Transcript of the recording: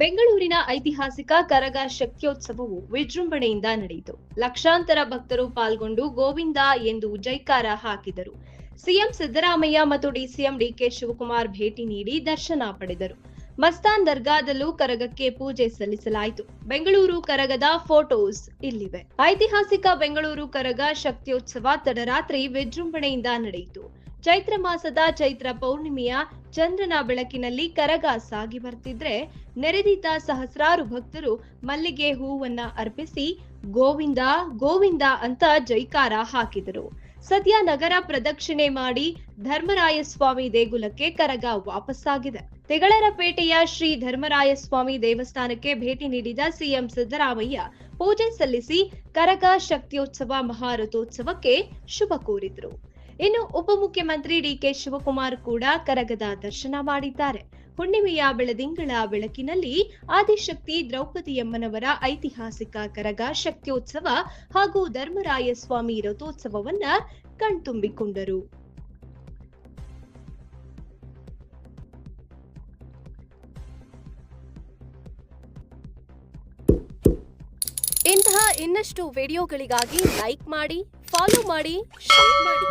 ಬೆಂಗಳೂರಿನ ಐತಿಹಾಸಿಕ ಕರಗ ಶಕ್ತ್ಯೋತ್ಸವವು ವಿಜೃಂಭಣೆಯಿಂದ ನಡೆಯಿತು. ಲಕ್ಷಾಂತರ ಭಕ್ತರು ಪಾಲ್ಗೊಂಡು ಗೋವಿಂದ ಎಂದು ಜೈಕಾರ ಹಾಕಿದರು. ಸಿಎಂ ಸಿದ್ದರಾಮಯ್ಯ ಮತ್ತು ಡಿಸಿಎಂ ಡಿಕೆ ಶಿವಕುಮಾರ್ ಭೇಟಿ ನೀಡಿ ದರ್ಶನ ಪಡೆದರು. ಮಸ್ತಾನ್ ದರ್ಗಾದಲ್ಲೂ ಕರಗಕ್ಕೆ ಪೂಜೆ ಸಲ್ಲಿಸಲಾಯಿತು. ಬೆಂಗಳೂರು ಕರಗದ ಫೋಟೋಸ್ ಇಲ್ಲಿವೆ. ಐತಿಹಾಸಿಕ ಬೆಂಗಳೂರು ಕರಗ ಶಕ್ತ್ಯೋತ್ಸವ ತಡರಾತ್ರಿ ವಿಜೃಂಭಣೆಯಿಂದ ನಡೆಯಿತು. ಚೈತ್ರ ಮಾಸದ ಚೈತ್ರ ಪೌರ್ಣಿಮೆಯ ಚಂದ್ರನ ಬೆಳಕಿನಲ್ಲಿ ಕರಗ ಸಾಗಿ ಬರ್ತಿದ್ರೆ ನೆರೆದಿದ್ದ ಸಹಸ್ರಾರು ಭಕ್ತರು ಮಲ್ಲಿಗೆ ಹೂವನ್ನ ಅರ್ಪಿಸಿ, ಗೋವಿಂದ ಗೋವಿಂದ ಅಂತ ಜೈಕಾರ ಹಾಕಿದರು. ಸದ್ಯ ನಗರ ಪ್ರದಕ್ಷಿಣೆ ಮಾಡಿ ಧರ್ಮರಾಯ ಸ್ವಾಮಿ ದೇಗುಲಕ್ಕೆ ಕರಗ ವಾಪಸ್ಸಾಗಿದೆ. ತಿಗಳರಪೇಟೆಯ ಶ್ರೀ ಧರ್ಮರಾಯ ಸ್ವಾಮಿ ದೇವಸ್ಥಾನಕ್ಕೆ ಭೇಟಿ ನೀಡಿದ ಸಿಎಂ ಸಿದ್ದರಾಮಯ್ಯ, ಪೂಜೆ ಸಲ್ಲಿಸಿ ಕರಗ ಶಕ್ತಿಯೋತ್ಸವ ಮಹಾರಥೋತ್ಸವಕ್ಕೆ ಶುಭ ಕೋರಿದರು. ಇನ್ನು ಉಪಮುಖ್ಯಮಂತ್ರಿ ಡಿಕೆ ಶಿವಕುಮಾರ್ ಕೂಡ ಕರಗದ ದರ್ಶನ ಮಾಡಿದ್ದಾರೆ. ಹುಣ್ಣಿಮೆಯ ಬೆಳದಿಂಗಳ ಬೆಳಕಿನಲ್ಲಿ ಆದಿಶಕ್ತಿ ದ್ರೌಪದಿಯಮ್ಮನವರ ಐತಿಹಾಸಿಕ ಕರಗ ಶಕ್ತ್ಯೋತ್ಸವ ಹಾಗೂ ಧರ್ಮರಾಯ ಸ್ವಾಮಿ ರಥೋತ್ಸವವನ್ನ ಕಣ್ತುಂಬಿಕೊಂಡರು. ಇಂತಹ ಇನ್ನಷ್ಟು ವಿಡಿಯೋಗಳಿಗಾಗಿ ಲೈಕ್ ಮಾಡಿ, ಫಾಲೋ ಮಾಡಿ, ಶೇರ್ ಮಾಡಿ.